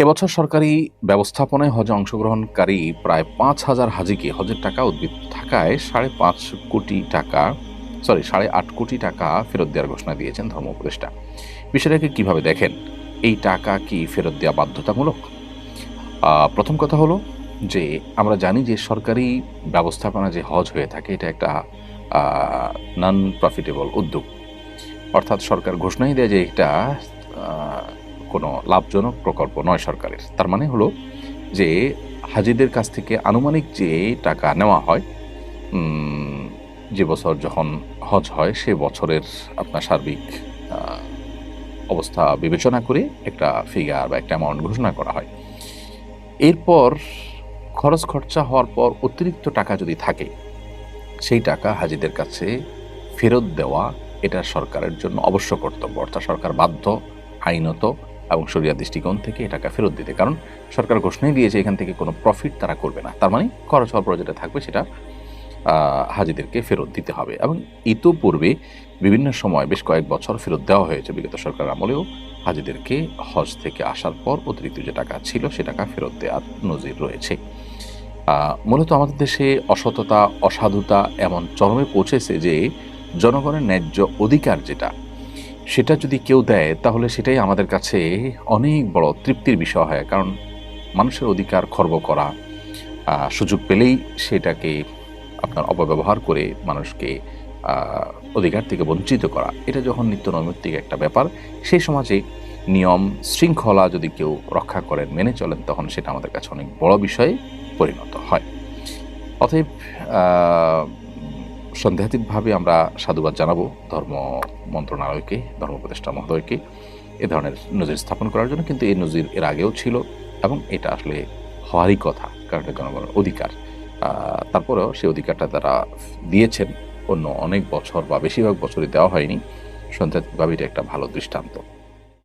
এবছর সরকারি ব্যবস্থাপনায় হজে অংশগ্রহণকারী প্রায় পাঁচ হাজার হাজিকে হজের টাকা উদ্ভিদ থাকায় সাড়ে পাঁচ কোটি টাকা সরি সাড়ে আট কোটি টাকা ফেরত দেওয়ার ঘোষণা দিয়েছেন ধর্ম উপদেষ্টা। বিষয়টাকে কীভাবে দেখেন? এই টাকা কি ফেরত দেওয়া বাধ্যতামূলক? প্রথম কথা হলো যে আমরা জানি যে সরকারি ব্যবস্থাপনা যে হজ হয়ে থাকে, এটা একটা নন প্রফিটেবল উদ্যোগ। অর্থাৎ সরকার ঘোষণাই দেয় যে এটা কোনো লাভজনক প্রকল্প নয় সরকারের। তার মানে হলো যে হাজিদের কাছ থেকে আনুমানিক যে টাকা নেওয়া হয় যে বছর যখন হজ হয়, সে বছরের আপনার সার্বিক অবস্থা বিবেচনা করে একটা ফিগার বা একটা অ্যামাউন্ট ঘোষণা করা হয়। এরপর খরচ খরচা হওয়ার পর অতিরিক্ত টাকা যদি থাকে, সেই টাকা হাজিদের কাছে ফেরত দেওয়া এটা সরকারের জন্য অবশ্য কর্তব্য। অর্থাৎ সরকার বাধ্য, আইনত এবং সরিয়া দৃষ্টিকোণ থেকে এই টাকা ফেরত দিতে। কারণ সরকার ঘোষণাই দিয়েছে এখান থেকে কোনো প্রফিট তারা করবে না। তার মানে খরচ হওয়ার পর যেটা থাকবে সেটা হাজিদেরকে ফেরত দিতে হবে। এবং ইতোপূর্বে বিভিন্ন সময় বেশ কয়েক বছর ফেরত দেওয়া হয়েছে বিগত সরকার আমলেও হাজিদেরকে হজ থেকে আসার পর অতিরিক্ত যে টাকা ছিল সে টাকা ফেরত দেওয়ার নজির রয়েছে। মূলত আমাদের দেশে অসততা, অসাধুতা এমন চরমে পৌঁছেছে যে জনগণের ন্যায্য অধিকার যেটা সেটা যদি কেউ দেয়, তাহলে সেটাই আমাদের কাছে অনেক বড় তৃপ্তির বিষয় হয়। কারণ মানুষের অধিকার খর্ব করা সুযোগ পেলেই সেটাকে আপনার অপব্যবহার করে মানুষকে অধিকার থেকে বঞ্চিত করা। এটা যখন নিত্য নৈমিত্তিক একটা ব্যাপার, সেই সমাজে নিয়ম শৃঙ্খলা যদি কেউ রক্ষা করেন, মেনে চলেন, তখন সেটা আমাদের কাছে অনেক বড় বিষয়ে পরিণত হয়। অতএব সন্দেহাতীতভাবে আমরা সাধুবাদ জানাব ধর্ম মন্ত্রণালয়কে, ধর্ম উপদেষ্টা মহোদয়কে, এ ধরনের নজির স্থাপন করার জন্য, কিন্তু এই নজির এর আগেও ছিল এবং এটা আসলে হওয়ারই কথা, কারণ এটা জনগণের অধিকার। তারপরেও সেই অধিকারটা তারা দিয়েছেন। অন্য অনেক বছর বা বেশিরভাগ বছরই দেওয়া হয়নি। সন্দেহাতীতভাবে এটা একটা ভালো দৃষ্টান্ত।